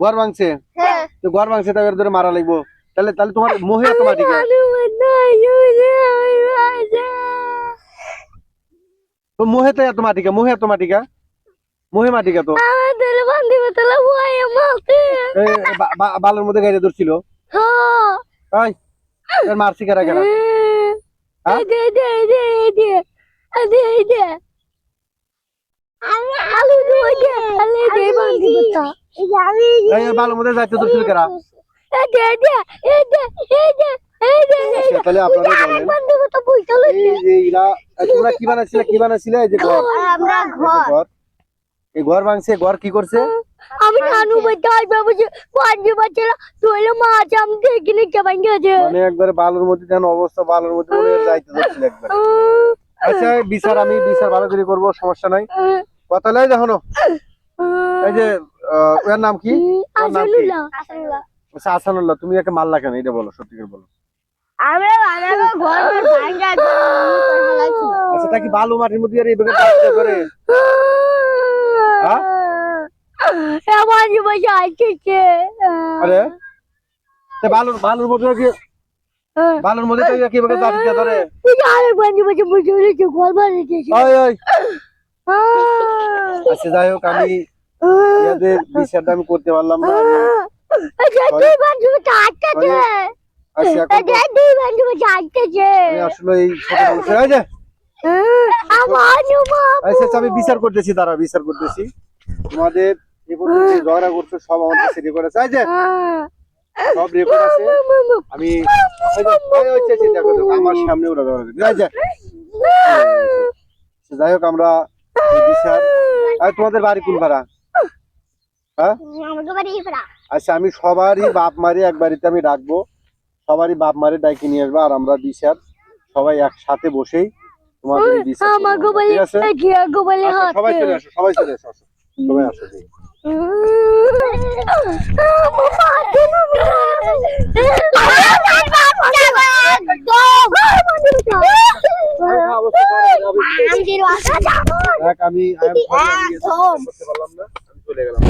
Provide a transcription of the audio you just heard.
ঘর ভেঙে ভাঙছে হ্যাঁ। তো ঘর ভাঙছে তাদের ধরে মারা লাগবো। তাহলে তাহলে তোমার মোহে এত মাটি তো মোহে তো এত মাটি কে? মোহে এত মাটি কে? মোহে মাটি তো বালের মধ্যে গাড়ি ধরছিল। মারছি কেরা কেরা আলু দে দে আলু দে বান্ধবটা আমি এই এর বালের মধ্যে যাইতে ধরছিল কেরা দে দে এ দে এ দে এ দে তাহলে আপনারা বলেন বান্ধবটা বইটা এই লইছে যে এরা তোমরা কি বানাইছিলে কি বানাইছিলে? এই যে ঘর। আমরা ঘর। এই ঘর। ভাঙছে ঘর কি করছে? আমি নানু বাচ্চাই বাবু পাঁচে বাচ্চারা তোলে মাছ আমি দেখি নি কেমন গেছে মানে একবারে বালুর মধ্যে যেন অবস্থা বালুর মধ্যে মনে যাইতে একবার। আচ্ছা বিচার আমি বিচার ভালো করে করব সমস্যা নাই। কথা লাই দেখো এই যে ওর নাম কি? আচ্ছা আসানুল্লাহ তুমি একে মারলা কেন? এটা বলো সত্যি করে বলো। আমরা বানাবো ঘর ভাঙা আচ্ছা তা কি বালু মাটির মধ্যে আর এইভাবে কাজ করে? হ্যাঁ? আমার বসে আসছে আরে তা বালুর বালুর মধ্যে কি বালুর মধ্যে তো কীভাবে ধরে বান্ধব বসে বসে ঘর বানিয়েছে ওই ওই। আচ্ছা যাই হোক আমি ইয়াদের বিচারটা আমি করতে পারলাম না আমি বিচার করতেছি তারা বিচার করতেছি। তোমাদের ঝগড়া করছ সব আমার কাছে রেকর্ড আছে। যে। সব রেকর্ড আছে। আমি এই যে, এই হচ্ছে চিন্তা করো আমার সামনে ওরা আচ্ছা, যাই হোক আমরা আর তোমাদের বাড়ি কোন পাড়া হ্যাঁ আচ্ছা আমি সবারই বাপ মারি এক বাড়িতে আমি ডাকবো সবারই বাপ মারি ডাকি নিয়ে আসব আর আমরা বিচার সবাই একসাথে বসেই তোমাদের বিচার ঠিক আছে আচ্ছা, সবাই চলে আসো সবাই চলে আসো আসো। সবাই আসো জি। আচ্ছা, আচ্ছা, আচ্ছা। আমি আমি না আমি চলে গেলাম।